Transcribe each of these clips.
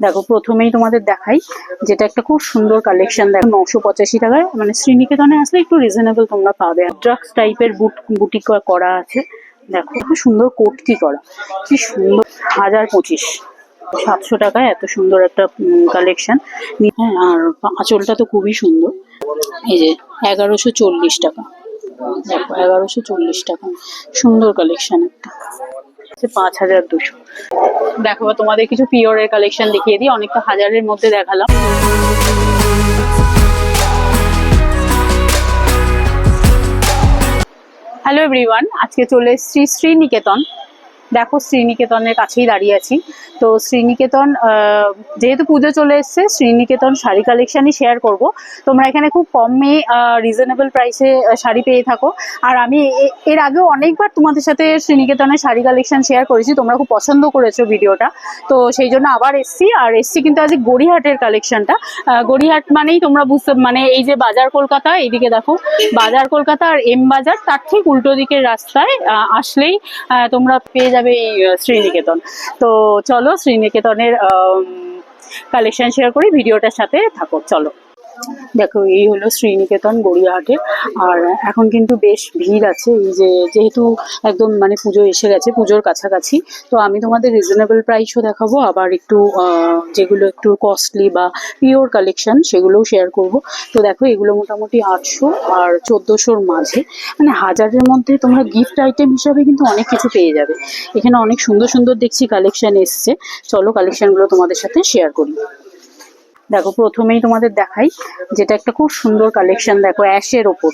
দেখো, প্রথমেই তোমাদের দেখাই যেটা একটা খুব সুন্দর কালেকশন দেখো নশো পঁচাশি টাকায় মানে শ্রীনিকেতনে আসলে একটু রিজনেবল তোমরা পাবে। ড্রাগস টাইপের বুট বুটি করা আছে। দেখো, খুব সুন্দর কোটকি করা। কি সুন্দর, হাজার পঁচিশ। সাতশো টাকায় এত সুন্দর একটা কালেকশন হ্যাঁ আর আঁচলটা তো খুবই সুন্দর। এই যে, এগারোশো চল্লিশ টাকা। দেখো, এগারোশো চল্লিশ টাকা। সুন্দর কালেকশন একটা। হচ্ছে পাঁচ হাজার দুশো। দেখো তোমাদের কিছু পিওরের কালেকশন দেখিয়ে দিই, অনেকটা হাজারের মধ্যে দেখালাম। হ্যালো এভরিওয়ান আজকে চলে এসেছি শ্রীনিকেতন। দেখো শ্রীনিকেতনের কাছেই দাঁড়িয়ে আছি। তো শ্রীনিকেতন যেহেতু পুজো চলে এসছে, শ্রীনিকেতন শাড়ি কালেকশনই শেয়ার করব। তোমরা এখানে খুব কমে রিজনেবল প্রাইসে শাড়ি পেয়ে থাকো। আর আমি এর আগেও অনেকবার তোমাদের সাথে শ্রীনিকেতনের শাড়ি কালেকশন শেয়ার করেছি, তোমরা খুব পছন্দ করেছ ভিডিওটা তো সেই জন্য আবার এসছি, আর এসছি কিন্তু আজ গড়িহাটের কালেকশনটা গড়িহাট মানেই তোমরা বুঝতে মানে এই যে বাজার কলকাতা, এইদিকে দেখো, বাজার কলকাতা আর এম বাজার, তার ঠিক উল্টো দিকের রাস্তায় আসলেই তোমরা পেয়ে যাবে। এই শ্রীনিকেতন। তো চলো শ্রীনিকেতনের কালেকশন শেয়ার করি ভিডিওটার সাথে থাকো চলো। দেখো, এই হলো শ্রীনিকেতন গড়িয়াহাটে আর এখন কিন্তু বেশ ভিড় আছে, এই যে যেহেতু একদম মানে পুজো এসে গেছে, পুজোর কাছাকাছি, তো আমি তোমাদের রিজনেবল প্রাইসও দেখাবো, আবার একটু যেগুলো একটু কস্টলি বা পিওর কালেকশন সেগুলোও শেয়ার করব। তো দেখো, এগুলো মোটামুটি আটশো আর চোদ্দোশোর মাঝে। মানে হাজারের মধ্যে তোমরা গিফট আইটেম হিসাবে কিন্তু অনেক কিছু পেয়ে যাবে। এখানে অনেক সুন্দর সুন্দর দেখছি কালেকশন এসছে। চলো কালেকশনগুলো তোমাদের সাথে শেয়ার করি। দেখো, প্রথমেই তোমাদের দেখাই যেটা একটা খুব সুন্দর কালেকশন দেখো, অ্যাশের ওপর।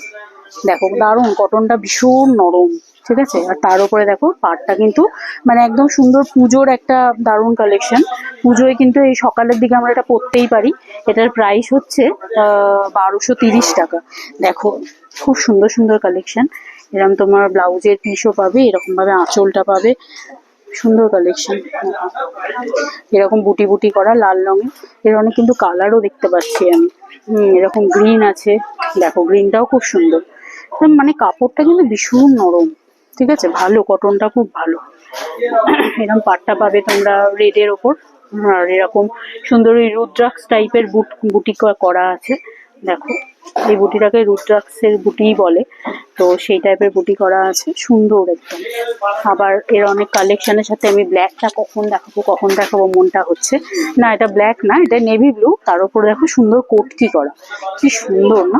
দেখো, দারুণ কটনটা ভীষণ নরম, ঠিক আছে? আর তার উপরে দেখো পাটটা কিন্তু মানে একদম সুন্দর পুজোর একটা দারুণ কালেকশন পুজোয় কিন্তু এই সকালের দিকে আমরা এটা পরতেই পারি। এটার প্রাইস হচ্ছে বারোশো তিরিশ টাকা। দেখো, খুব সুন্দর সুন্দর কালেকশন এরকম তোমার ব্লাউজের পিসও পাবে, এরকমভাবে আঁচলটা পাবে। সুন্দর কালেকশন এরকম বুটি বুটি করা, লাল রঙের। এর অনেক কিন্তু কালারও দেখতে পাচ্ছি আমি। এরকম গ্রিন আছে। দেখো গ্রিনটাও খুব সুন্দর। মানে কাপড়টা কিন্তু ভীষণ নরম। ঠিক আছে? ভালো কটনটা খুব ভালো। এরকম পাটটা পাবে তোমরা রেডের ওপর। আর এরকম সুন্দর ওই রুদ্রাক্স টাইপের বুট, বুটি করা আছে। দেখো। এই বুটিটাকে রুদ্রাক্সের বুটিই বলে। তো সেই টাইপের বুটি করা আছে। সুন্দর একদম। আবার এর অনেক কালেকশনের সাথে আমি ব্ল্যাকটা কখন দেখাবো কখন দেখাবো মনটা হচ্ছে। না, এটা ব্ল্যাক না, এটা নেভি ব্লু তার উপর দেখো সুন্দর কোটকি করা। কি সুন্দর না?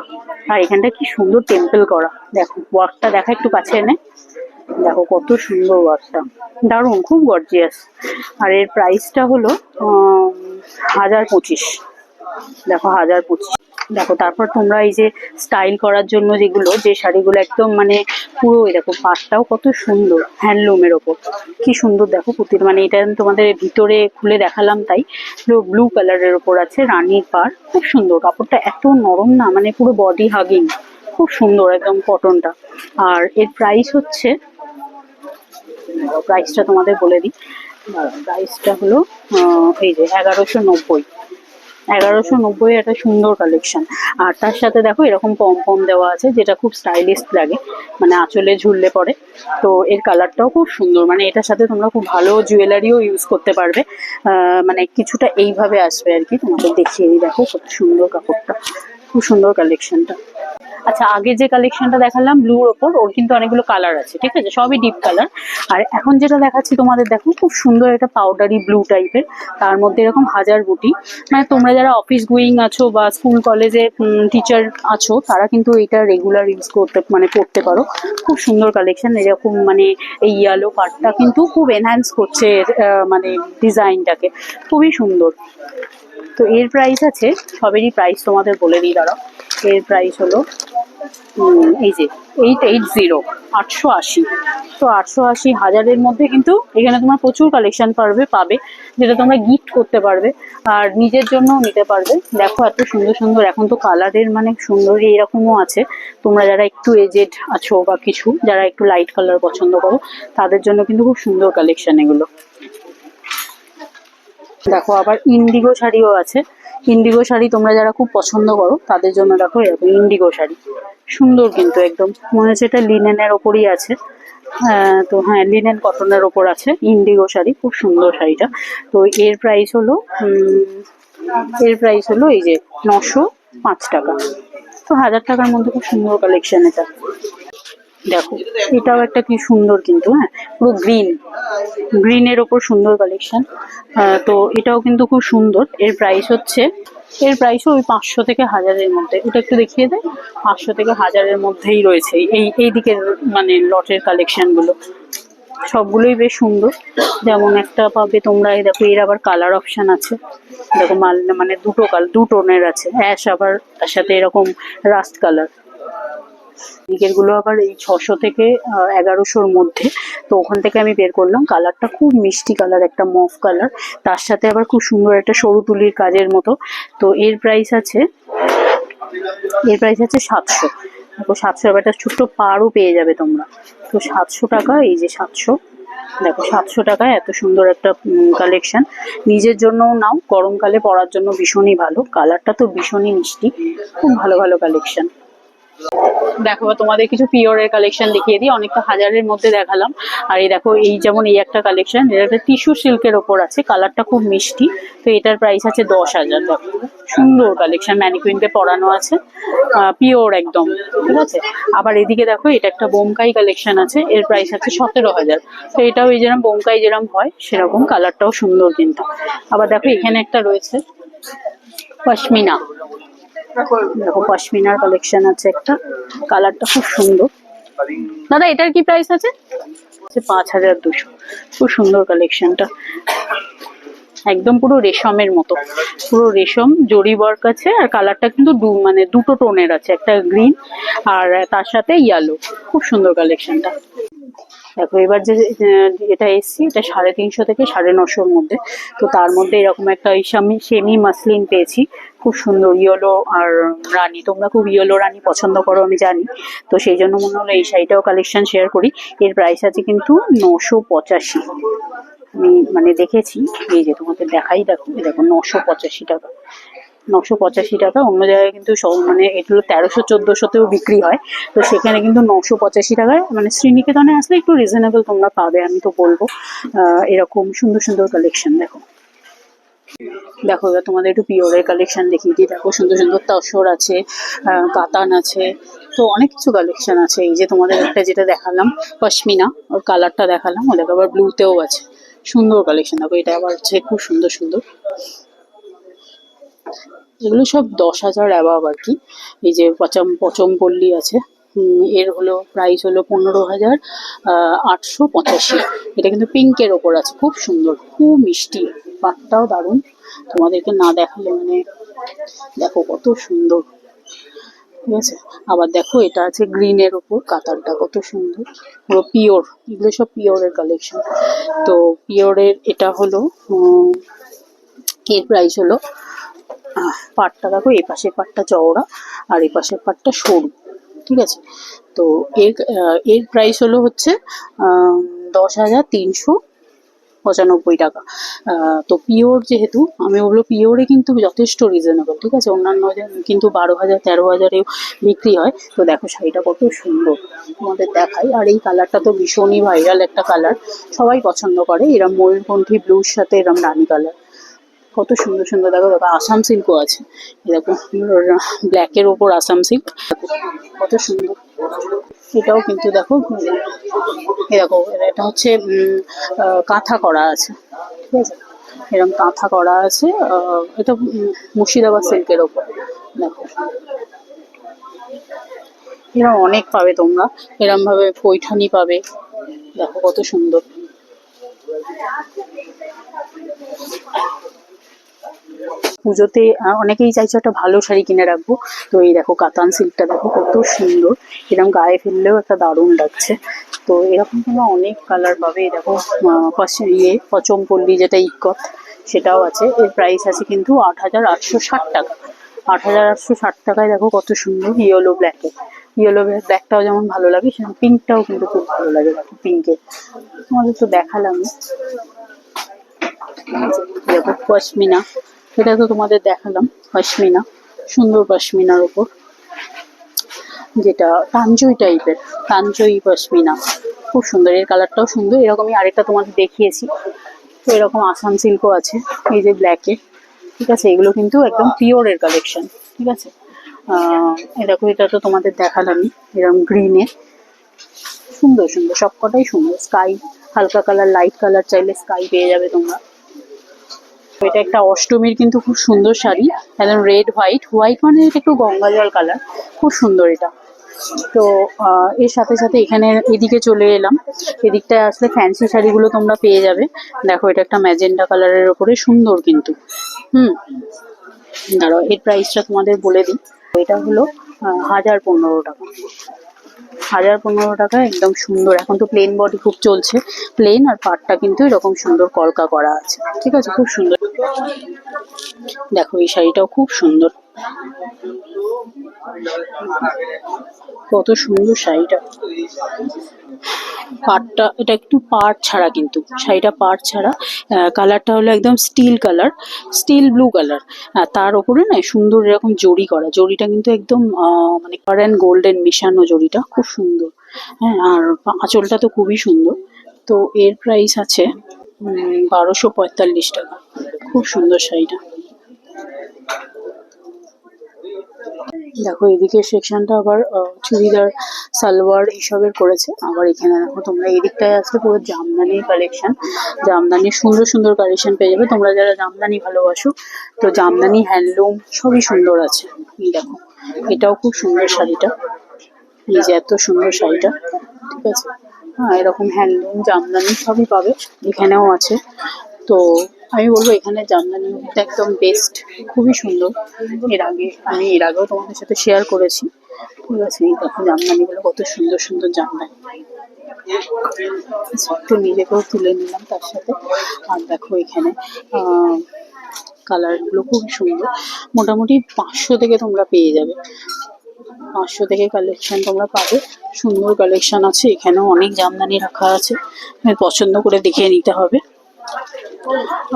আর এখানটা কি সুন্দর টেম্পল করা। দেখো, ওয়ার্কটা দেখা একটু কাছে এনে। দেখো, কত সুন্দর ওয়ার্কটা। দারুণ, খুব গর্জিয়াস আর এর প্রাইসটা হলো হাজার পঁচিশ। দেখো, হাজার পঁচিশ। দেখো, তারপর তোমরা এই যে স্টাইল করার জন্য যেগুলো, যে শাড়িগুলো একদম মানে পুরো দেখো, পাটটাও কত সুন্দর হ্যান্ডলুমের ওপর। কি সুন্দর দেখো পুতির মানে এটা তোমাদের ভিতরে খুলে দেখালাম তাই। ব্লু কালারের ওপর আছে রানীর পার, খুব সুন্দর। কাপড়টা এত নরম না মানে পুরো বডি হাগিং খুব সুন্দর একদম কটনটা আর এর প্রাইস হচ্ছে প্রাইসটা তোমাদের বলে দিই। প্রাইসটা হলো এই যে এগারোশো নব্বই। এগারোশো নব্বই একটা সুন্দর কালেকশন আর তার সাথে দেখো এরকম পম পম দেওয়া আছে, যেটা খুব স্টাইলিশ লাগে মানে আঁচলে ঝুললে পরে। তো এর কালারটাও খুব সুন্দর মানে এটার সাথে তোমরা খুব ভালো জুয়েলারিও ইউজ করতে পারবে। মানে কিছুটা এইভাবে আসবে আর কি, তোমাদের দেখিয়ে দেখো কত সুন্দর কাপড়টা। খুব সুন্দর কালেকশনটা আচ্ছা আগে যে কালেকশনটা দেখালাম ব্লুর ওপর, ওর কিন্তু অনেকগুলো কালার আছে, ঠিক আছে? সবই ডিপ কালার আর এখন যেটা দেখাচ্ছি তোমাদের, দেখো, খুব সুন্দর একটা পাউডারি ব্লু টাইপের তার মধ্যে এরকম হাজার বুটি মানে তোমরা যারা অফিস গোয়িং আছো বা স্কুল কলেজে টিচার আছো, তারা কিন্তু এটা রেগুলার ইউজ করতে মানে করতে পারো। খুব সুন্দর কালেকশন এরকম মানে এই ইয়ালো পার্টটা কিন্তু খুব এনহ্যান্স করছে মানে ডিজাইনটাকে খুবই সুন্দর। তো এর প্রাইস আছে, সবেরই প্রাইস তোমাদের বলে দিই, দাঁড়াও। এর প্রাইস হলো এই যে এইট এইট জিরো আটশো আশি। তো আটশো আশি হাজারের মধ্যে কিন্তু এখানে তোমার প্রচুর কালেকশন পারবে, পাবে, যেটা তোমরা গিফট করতে পারবে, আর নিজের জন্যও নিতে পারবে। দেখো এত সুন্দর সুন্দর, এখন তো কালারের মানে সুন্দর এইরকমও আছে। তোমরা যারা একটু এজেড আছো বা কিছু, যারা একটু লাইট কালার পছন্দ করো, তাদের জন্য কিন্তু খুব সুন্দর কালেকশন এগুলো। দেখো আবার ইন্ডিগো শাড়িও আছে। ইন্ডিগো শাড়ি তোমরা যারা খুব পছন্দ করো তাদের জন্য দেখো এরকম ইন্ডিগো শাড়ি। সুন্দর কিন্তু একদম। মনে হচ্ছে এটা লিনেনের ওপরই আছে। হ্যাঁ, তো হ্যাঁ লিনেন কটনের ওপর আছে ইন্ডিগো শাড়ি খুব সুন্দর শাড়িটা। তো এর প্রাইস হলো এর প্রাইস হলো এই যে নশো পাঁচ টাকা। তো হাজার টাকার মধ্যে খুব সুন্দর কালেকশন এটা। দেখো, এটাও একটা কি সুন্দর কিন্তু হ্যাঁ? পুরো গ্রিন গ্রিনের ওপর সুন্দর কালেকশন তো এটাও কিন্তু খুব সুন্দর। এর প্রাইস হচ্ছে, এর প্রাইসও ওই পাঁচশো থেকে হাজারের মধ্যে। ওটা একটু দেখিয়ে দেয় পাঁচশো থেকে হাজারের মধ্যেই রয়েছে। এই এই দিকের মানে লটের কালেকশনগুলো সবগুলোই বেশ সুন্দর। যেমন একটা পাবে তোমরা, এই দেখো, এর আবার কালার অপশন আছে। দেখো, মাল মানে দুটো কাল দু টোনের আছে। অ্যাশ আবার তার সাথে এরকম রাস্ট কালার দিকেরগুলো আবার এই ছশো থেকে এগারোশোর মধ্যে। তো ওখান থেকে আমি বের করলাম। কালারটা খুব মিষ্টি কালার একটা মফ কালার তার সাথে আবার খুব সুন্দর একটা সরু তুলির কাজের মতো। তো এর প্রাইস আছে, এর প্রাইস আছে সাতশো। দেখো সাতশো, এবার একটা ছোট্ট পারও পেয়ে যাবে তোমরা। তো সাতশো টাকা, এই যে সাতশো। দেখো, সাতশো টাকায় এত সুন্দর একটা কালেকশন নিজের জন্যও নাও, গরমকালে পরার জন্য ভীষণই ভালো। কালারটা তো ভীষণই মিষ্টি। খুব ভালো ভালো কালেকশন দেখো, তোমাদের কিছু পিওরের কালেকশন দেখিয়ে দিই। অনেকটা হাজারের মধ্যে দেখালাম। আর এই দেখো, এই যেমন এই একটা কালেকশন এটা একটা টিস্যু সিল্কের ওপর আছে। কালারটা খুব মিষ্টি। তো এটার প্রাইস আছে দশ হাজার। সুন্দর কালেকশন ম্যানিকুইনকে পরানো আছে। পিওর একদম, ঠিক আছে? আবার এদিকে দেখো, এটা একটা বোমকাই কালেকশন আছে। এর প্রাইস আছে সতেরো হাজার। তো এটাও এই যেরকম বোমকাই যেরকম হয়, সেরকম কালারটাও সুন্দর কিন্তু। আবার দেখো, এখানে একটা রয়েছে পশমিনা দেখো, পশমিনার কালেকশন আছে একটা। কালারটা খুব সুন্দর। দাদা, এটার কি প্রাইস আছে? পাঁচ হাজার দুশো। খুব সুন্দর কালেকশনটা একদম পুরো রেশমের মতো। পুরো রেশম জরি ওয়ার্ক আছে, আর কালারটা কিন্তু দু মানে দুটো টোনের আছে, একটা গ্রিন আর তার সাথে ইয়েলো খুব সুন্দর কালেকশনটা দেখো, এবার যে এটা এসছি, এটা সাড়ে তিনশো থেকে সাড়ে নশোর মধ্যে। তো তার মধ্যে এরকম একটা সেমি মাসলিন পেয়েছি। খুব সুন্দর ইয়েলো আর রানী। তোমরা খুব ইয়েলো রানী পছন্দ করো, আমি জানি। তো সেই জন্য মনে হলো এই শাড়িটাও কালেকশন শেয়ার করি। এর প্রাইস আছে কিন্তু নশো পঁচাশি। আমি মানে দেখেছি, এই যে তোমাদের দেখাই, দেখো দেখো, নশো পঁচাশি টাকা। নশো পঁচাশি টাকা, অন্য জায়গায় কিন্তু সব মানে এগুলো তেরোশো চোদ্দোশোতেও বিক্রি হয়। তো সেখানে কিন্তু নশো পঁচাশি টাকায় মানে শ্রীনিকেতনে আসলে একটু রিজনেবল তোমরা পাবে, আমি তো বলব। এরকম সুন্দর সুন্দর কালেকশন দেখো। দেখো, এবার তোমাদের একটু পিওরের কালেকশন দেখিয়ে দিই। দেখো, সুন্দর সুন্দর তসর আছে কাতান আছে, তো অনেক কিছু কালেকশন আছে। এই যে তোমাদের একটা যেটা দেখালাম, পশমিনা, ওর কালারটা দেখালাম, ও দেখো আবার ব্লুতেও আছে। সুন্দর কালেকশন দেখো, এটা আবার হচ্ছে খুব সুন্দর সুন্দর। এগুলো সব দশ হাজার অ্যাবাব আর কি। এই যে পচম পচম পল্লী আছে। এর হলো প্রাইস হলো পনেরো হাজার আটশো পঁচাশি। এটা কিন্তু পিঙ্কের ওপর আছে। খুব সুন্দর, খুব মিষ্টি। পাটটাও দারুণ। তোমাদেরকে না দেখালে মানে দেখো কত সুন্দর। ঠিক আছে? আবার দেখো এটা আছে গ্রিনের ওপর কাতারটা, কত সুন্দর। পুরো পিওর, এগুলো সব পিওরের কালেকশন তো পিওরের এটা হলো এর প্রাইস হলো পাটটা দেখো এই পাশে পাটটা চওড়া আর এই পাশের পাটটা সরু। ঠিক আছে? তো এর এর প্রাইস হলো হচ্ছে দশ হাজার তিনশো পঁচানব্বই টাকা। তো পিওর যেহেতু, আমি ওগুলো পিওরে কিন্তু যথেষ্ট রিজনেবল ঠিক আছে? অন্যান্য কিন্তু বারো হাজার, তেরো হাজারেও বিক্রি হয়। তো দেখো শাড়িটা কত সুন্দর তোমাদের দেখাই। আর এই কালারটা তো ভীষণই ভাইরাল একটা কালার সবাই পছন্দ করে, এরম ময়ূরপন্থী ব্লুর সাথে এরম রানী কালার কত সুন্দর সুন্দর, দেখো দেখো আসাম সিল্কও আছে। এরকম ব্ল্যাকের ওপর আসাম সিল্ক কত সুন্দর। এটাও কিন্তু দেখো এরকম এটা হচ্ছে কাঁথা করা আছে, ঠিক আছে? এরকম কাঁথা করা আছে এটা মুর্শিদাবাদ সিল্কের ওপর দেখো। এরকম অনেক পাবে তোমরা। এরম ভাবে পৈঠানি পাবে। দেখো, কত সুন্দর। পুজোতে অনেকেই চাইছে একটা ভালো শাড়ি কিনে রাখব। তো এই দেখো, কাতান সিল্কটা দেখো কত সুন্দর। এরকম গায়ে ফেললেও একটা দারুণ লাগছে। তো এরকম তোমরা অনেক কালার পাবে। দেখো ইয়ে পচমপল্লি যেটা ইকত, সেটাও আছে। এর প্রাইস আছে কিন্তু আট হাজার আটশো ষাট টাকা। আট হাজার আটশো ষাট টাকায় দেখো কত সুন্দর ইয়েলো ব্ল্যাকে ইয়েলো ব্ল্যাকটাও যেমন ভালো লাগে, সেরকম পিঙ্কটাও কিন্তু খুব ভালো লাগে দেখো পিঙ্কের তোমাদের তো দেখালাম। দেখো পশমিনা। এটা তো তোমাদের দেখালাম, পশমিনা, সুন্দর পশমিনার উপর, যেটা তাঞ্জই টাইপের তাঞ্জই পশমিনা, খুব সুন্দর, এর কালারটাও সুন্দর, এরকমই আরেকটা তোমাদের দেখিয়েছি, তো এরকম আসাম সিল্কও আছে, এই যে ব্ল্যাকে ঠিক আছে, এগুলো কিন্তু একদম পিওরের কালেকশন ঠিক আছে? এই এটা তো তোমাদের দেখালামই এরকম গ্রিনে সুন্দর সুন্দর, সবকটাই সুন্দর স্কাই হালকা কালার লাইট কালার চাইলে স্কাই পেয়ে যাবে তোমরা। এটা একটা অষ্টমীর কিন্তু খুব সুন্দর শাড়ি, একদম রেড হোয়াইট হোয়াইট মানে এটা একটু গঙ্গা জল কালার খুব সুন্দর এটা। তো এর সাথে সাথে এখানে এদিকে চলে এলাম, এদিকটায় আসলে ফ্যান্সি শাড়িগুলো তোমরা পেয়ে যাবে। দেখো, এটা একটা ম্যাজেন্ডা কালারের ওপরে সুন্দর কিন্তু। হুম, দাঁড়াও, এর প্রাইসটা তোমাদের বলে দিই। এটা হলো হাজার পনেরো টাকা। হাজার পনেরো টাকা, একদম সুন্দর। এখন তো প্লেন বডি খুব চলছে। প্লেন আর পাটটা কিন্তু এরকম সুন্দর কলকা করা আছে। ঠিক আছে? খুব সুন্দর। দেখো, এই শাড়িটাও খুব সুন্দর। কত সুন্দর শাড়িটা। পাটটা, এটা একটু পাট ছাড়া কিন্তু। শাড়িটা পাট ছাড়া। কালারটা হলো একদম steel colour steel blue colour তার উপরে না সুন্দর এরকম জড়ি করা। জড়িটা কিন্তু একদম মানে কারেন্ট গোল্ডেন মিশানো জড়িটা। খুব সুন্দর। হ্যাঁ আর আঁচলটা তো খুবই সুন্দর। তো এর প্রাইস আছে বারোশো পঁয়তাল্লিশ টাকা। খুব সুন্দর শাড়িটা। দেখো, এদিকে সেকশনটা আবার চুড়িদার, সালোয়ার এইসবের করেছে। আবার এখানে দেখো, তোমরা এদিকটায় আসলে পুরো জামদানির কালেকশন জামদানির সুন্দর সুন্দর কালেকশন পেয়ে যাবে। তোমরা যারা জামদানি ভালোবাসো, তো জামদানি হ্যান্ডলুম সবই সুন্দর আছে। দেখো, এটাও খুব সুন্দর শাড়িটা। এই যে এত সুন্দর শাড়িটা ঠিক আছে? হ্যাঁ এরকম হ্যান্ডলুম জামদানি সবই পাবে এখানেও আছে। তো আমি বলব এখানে জামদানি একদম বেস্ট খুবই সুন্দর। এর আগে আমি এর আগেও তোমাদের সাথে শেয়ার করেছি ঠিক আছে? এই দেখো জামদানিগুলো কত সুন্দর সুন্দর জামদানি। আচ্ছা, একটু নিজেকেও তুলে নিলাম তার সাথে। আর দেখো এখানে কালারগুলো খুব সুন্দর। মোটামুটি পাঁচশো থেকে তোমরা পেয়ে যাবে। পাঁচশো থেকে কালেকশন তোমরা পাবে। সুন্দর কালেকশন আছে এখানেও অনেক জামদানি রাখা আছে। পছন্দ করে দেখে নিতে হবে।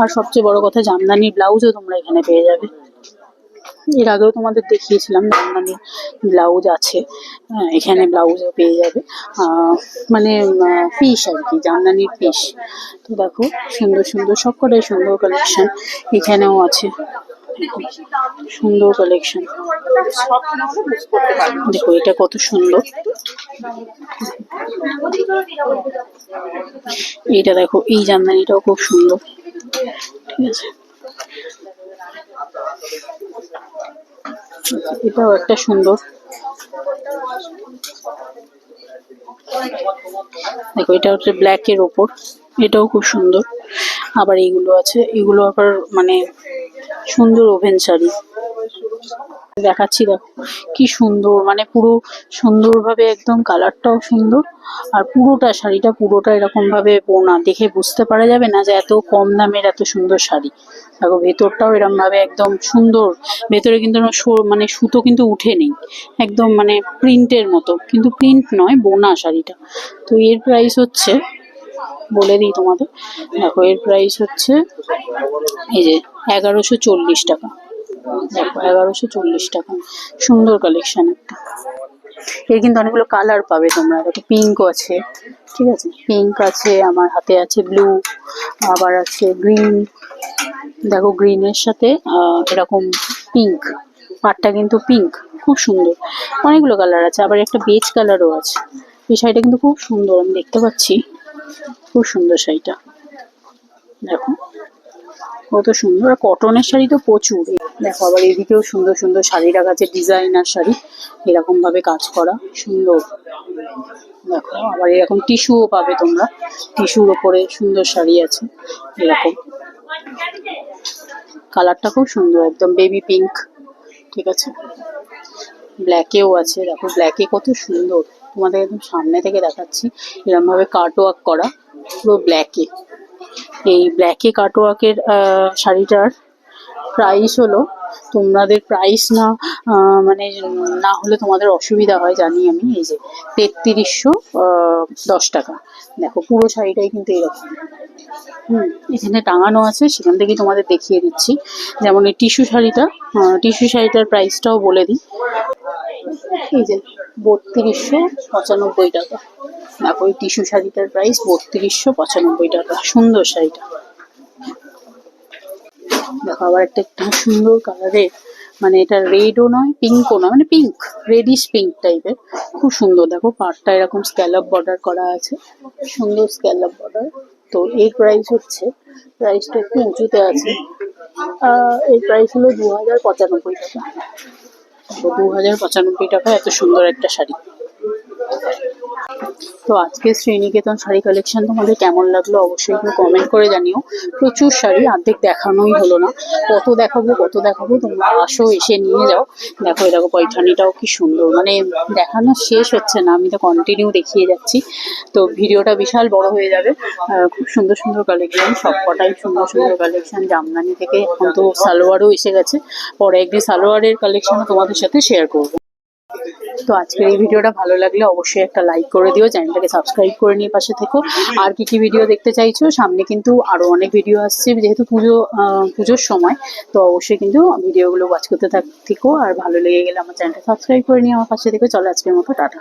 আর সবচেয়ে বড় কথা জামদানির ব্লাউজও তোমরা এখানে পেয়ে যাবে। এর আগেও তোমাদের দেখিয়েছিলাম জামদানি ব্লাউজ আছে। হ্যাঁ, এখানে ব্লাউজও পেয়ে যাবে। মানে পিস আর কি জামদানির পিস তো দেখো সুন্দর সুন্দর সবকটাই সুন্দর কালেকশন এখানেও আছে। সুন্দর কালেকশন দেখো, এটা কত সুন্দর। এটা দেখো, এই জামদানিটাও খুব সুন্দর। ঠিক আছে। এটাও একটা সুন্দর। দেখো, এটা হচ্ছে ব্ল্যাক এর ওপর এটাও খুব সুন্দর। আবার এইগুলো আছে, এগুলো আবার মানে সুন্দর ওভেন শাড়ি। দেখাচ্ছি দেখো, কি সুন্দর মানে পুরো সুন্দরভাবে একদম কালারটাও সুন্দর, আর পুরোটা শাড়িটা পুরোটা এরকম ভাবে বোনা। দেখে বুঝতে পারা যাবে না যে এত কম দামের এত সুন্দর শাড়ি। দেখো, ভেতরটাও এরকম ভাবে একদম সুন্দর, ভেতরে কিন্তু মানে সুতো কিন্তু উঠে নেই। একদম মানে প্রিন্টের মতো, কিন্তু প্রিন্ট নয়, বোনা শাড়িটা। তো এর প্রাইস হচ্ছে বলে দিই তোমাদের। দেখো, এর প্রাইস হচ্ছে এই যে এগারোশো চল্লিশ টাকা। দেখো, এগারোশো চল্লিশ টাকা। সুন্দর কালেকশন একটা। এর কিন্তু অনেকগুলো কালার পাবে তোমরা। দেখো পিঙ্ক আছে। ঠিক আছে? পিঙ্ক আছে, আমার হাতে আছে ব্লু আবার আছে গ্রিন দেখো গ্রিনের সাথে এরকম পিঙ্ক পাটটা কিন্তু পিঙ্ক খুব সুন্দর। অনেকগুলো কালার আছে। আবার একটা বেজ কালারও আছে। এই শাড়িটা কিন্তু খুব সুন্দর, আমি দেখতে পাচ্ছি। খুব সুন্দর শাড়িটা। দেখো, কত সুন্দর। কটনের শাড়ি তো প্রচুর। দেখো, আবার এদিকেও সুন্দর সুন্দর শাড়ি রাখা আছে ডিজাইনার শাড়ি। এরকম ভাবে কাজ করা, সুন্দর। দেখো, আবার এরকম টিস্যুও পাবে তোমরা। টিস্যুর ওপরে সুন্দর শাড়ি আছে, এরকম। কালারটা খুব সুন্দর, একদম বেবি পিঙ্ক ঠিক আছে? ব্ল্যাকেও আছে। দেখো ব্ল্যাকে কত সুন্দর। তোমাদের একদম সামনে থেকে দেখাচ্ছি এরকম ভাবে কাট ওয়ার্ক করা, পুরো ব্ল্যাকে এই ব্ল্যাকে কাটওয়ার্কের শাড়িটার প্রাইস হলো, তোমাদের প্রাইস না মানে না হলে তোমাদের অসুবিধা হয় জানি আমি, এই যে তেত্রিশশো দশ টাকা। দেখো, পুরো শাড়িটাই কিন্তু এরকম। হুম, এখানে টাঙানো আছে, সেখান থেকেই তোমাদের দেখিয়ে দিচ্ছি। যেমন এই টিস্যু শাড়িটা টিস্যু শাড়িটার প্রাইসটাও বলে দিই। এই যে বত্রিশশো পঁচানব্বই টাকা। দেখো ওই টিস্যু শাড়িটার প্রাইস বত্রিশশো পঁচানব্বই টাকা। সুন্দর শাড়িটা। দেখো, আবার একটা একটু সুন্দর কালারের মানে এটা রেডও নয় পিঙ্কও নয় মানে পিঙ্ক রেডিশ পিঙ্ক টাইপের খুব সুন্দর। দেখো পাড়টা এরকম স্ক্যালপ বর্ডার করা আছে। সুন্দর স্ক্যালপ বর্ডার তো এর প্রাইস হচ্ছে প্রাইসটা একটু উঁচুতে আছে। এর প্রাইস হলো দু হাজার পঁচানব্বই টাকা। দু হাজার পঁচানব্বই টাকা এত সুন্দর একটা শাড়ি। তো আজকে শ্রীনিকেতন শাড়ি কালেকশন তোমাদের কেমন লাগল অবশ্যই একটু কমেন্ট করে জানিও। প্রচুর শাড়ি, অর্ধেক দেখানোই হলো না। কত দেখাবো কত দেখাবো, তোমরা আসো, এসে নিয়ে যাও। দেখো দেখো পৈঠানিটাও কি সুন্দর। মানে দেখানো শেষ হচ্ছে না, আমি তো কন্টিনিউ দেখিয়ে যাচ্ছি। তো ভিডিওটা বিশাল বড় হয়ে যাবে। খুব সুন্দর সুন্দর কালেকশন সব কটাই সুন্দর সুন্দর কালেকশন জামদানি থেকে এখন তো সালোয়ারও এসে গেছে। পরে একদিন সালোয়ারের কালেকশনও তোমাদের সাথে শেয়ার করব। তো আজকের এই ভিডিওটা ভালো লাগলে অবশ্যই একটা লাইক করে দিও চ্যানেলটাকে সাবস্ক্রাইব করে নিয়ে পাশে থেকো। আর কি কি ভিডিও দেখতে চাইছো, সামনে কিন্তু আরও অনেক ভিডিও আসছে, যেহেতু পুজো পুজোর সময়, তো অবশ্যই কিন্তু ভিডিওগুলো ওয়াচ করতে থাক, থেকো। আর ভালো লেগে গেলে আমার চ্যানেলটা সাবস্ক্রাইব করে নিয়ে আমার পাশে থেকো। চলো আজকের মতো, টাটা।